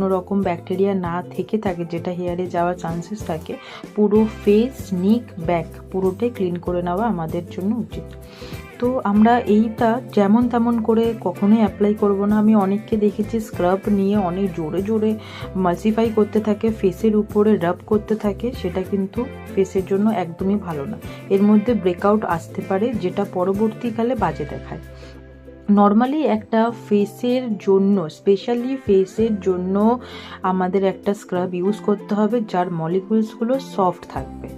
কোনো রকম ব্যাকটেরিয়া না থেকে থাকে যেটা হেয়ারে যাওয়ার চান্সেস থাকে, পুরো ফেস নিক ব্যাক পুরোটাই ক্লিন করে নেওয়া আমাদের জন্য উচিত। তো আমরা এইটা যেমন তেমন করে কখনোই অ্যাপ্লাই করব না। আমি অনেককে দেখেছি স্ক্রাব নিয়ে অনেক জোরে জোরে মাসিফাই করতে থাকে ফেসের উপরে রাব করতে থাকে, সেটা কিন্তু ফেসের জন্য একদমই ভালো না। এর মধ্যে ব্রেকআউট আসতে পারে, যেটা পরবর্তীকালে বাজে দেখায়। নর্মালি একটা ফেসের জন্য স্পেশালি ফেসের জন্য আমাদের একটা স্ক্রাব ইউজ করতে হবে যার মলিকুলসগুলো সফট থাকবে।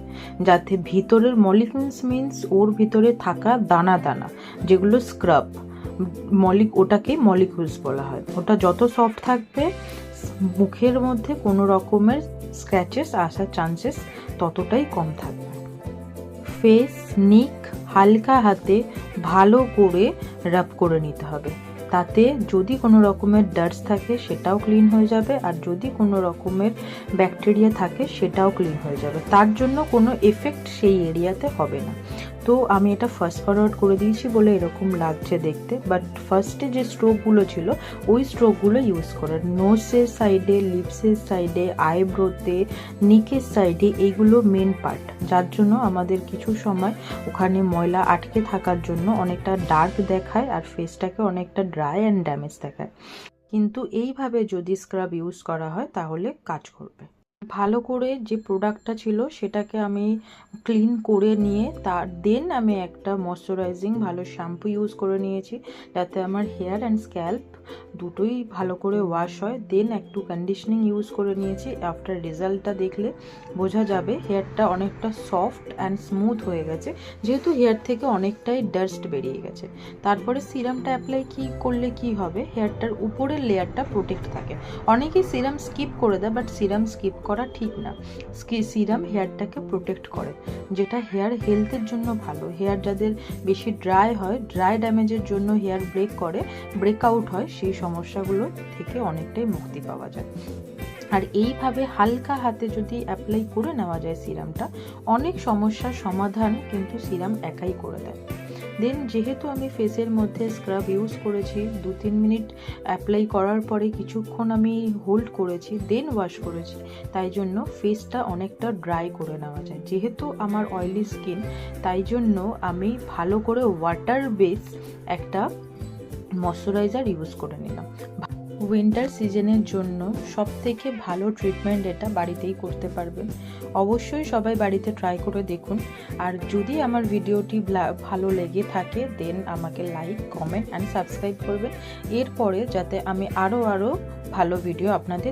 যাতে ভিতরের মলিকুলস মিন্স ওর ভিতরে থাকা দানা দানা, যেগুলো স্ক্রাব মলিক ওটাকে মলিকুলস বলা হয়। ওটা যত সফট থাকবে, মুখের মধ্যে কোনো রকমের স্ক্র্যাচেস আসার চান্সেস ততটাই কম থাকবে। ফেস নিক হালকা হাতে ভালো করে রাব করে নিতে হবে। তাতে যদি কোনো রকমের ডার্টস থাকে সেটাও ক্লিন হয়ে যাবে আর যদি কোনো রকমের ব্যাকটেরিয়া থাকে সেটাও ক্লিন হয়ে যাবে। তার জন্য কোনো এফেক্ট সেই এরিয়াতে হবে না। তো আমি এটা ফার্স্ট ফরওয়ার্ড করে দিয়েছি বলে এরকম লাগছে দেখতে বাট ফার্স্টে যে স্ট্রোকগুলো ছিল, ওই স্ট্রোকগুলো ইউজ করে নোসের সাইডে লিপসের সাইডে আইব্রোতে নিকের সাইডে এইগুলো মেন পার্ট যার জন্য আমাদের কিছু সময় ওখানে ময়লা আটকে থাকার জন্য অনেকটা ডার্ক দেখায় আর ফেসটাকে অনেকটা ড্রাই অ্যান্ড ড্যামেজ দেখায়। কিন্তু এইভাবে যদি স্ক্রাব ইউজ করা হয়, তাহলে কাজ করবে। ভালো করে যে প্রোডাক্টটা ছিল সেটাকে আমি ক্লিন করে নিয়ে তার দেন আমি একটা ময়শ্চারাইজিং ভালো শ্যাম্পু ইউজ করে নিয়েছি, যাতে আমার হেয়ার অ্যান্ড স্ক্যাল্প দুটোই ভালো করে ওয়াশ হয় দেন একটু কন্ডিশনিং ইউজ করে নিয়েছি। আফটার রেজাল্টটা দেখলে বোঝা যাবে হেয়ারটা অনেকটা সফট অ্যান্ড স্মুথ হয়ে গেছে, যেহেতু হেয়ার থেকে অনেকটাই ডাস্ট বেরিয়ে গেছে। তারপরে সিরামটা অ্যাপ্লাই কি করলে কি হবে? হেয়ারটার উপরের লেয়ারটা প্রোটেক্ট থাকে। অনেকেই সিরাম স্কিপ করে দেয় বাট সিরাম স্কিপ করা ঠিক না। সিরাম হেয়ারটাকে প্রোটেক্ট করে, যেটা হেয়ার হেলথের জন্য ভালো। হেয়ার যাদের বেশি ড্রাই হয় ড্রাই ড্যামেজের জন্য হেয়ার ব্রেক করে ব্রেকআউট হয়, সেই সমস্যাগুলো থেকে অনেকটাই মুক্তি পাওয়া যায়। আর এইভাবে হালকা হাতে যদি অ্যাপ্লাই করে নেওয়া যায় সিরামটা, অনেক সমস্যার সমাধান কিন্তু সিরাম একাই করে দেয়। দেন যেহেতু আমি ফেসের মধ্যে স্ক্রাব ইউজ করেছি, দু তিন মিনিট অ্যাপ্লাই করার পরে কিছুক্ষণ আমি হোল্ড করেছি দেন ওয়াশ করেছি, তাই জন্য ফেসটা অনেকটা ড্রাই করে নেওয়া যায়। যেহেতু আমার অয়েলি স্কিন তাই জন্য আমি ভালো করে ওয়াটার বেস একটা ময়শ্চারাইজার ইউজ করে নিলাম। উইন্টার সিজনের জন্য সব থেকে ভালো ট্রিটমেন্ট এটা বাড়িতেই করতে পারবেন। অবশ্যই সবাই বাড়িতে ট্রাই করে দেখুন। আর যদি আমার ভিডিওটি ভালো লেগে থাকে দেন আমাকে লাইক কমেন্ট অ্যান্ড সাবস্ক্রাইব করবেন। এরপরে যাতে আমি আরও আরও ভালো ভিডিও আপনাদের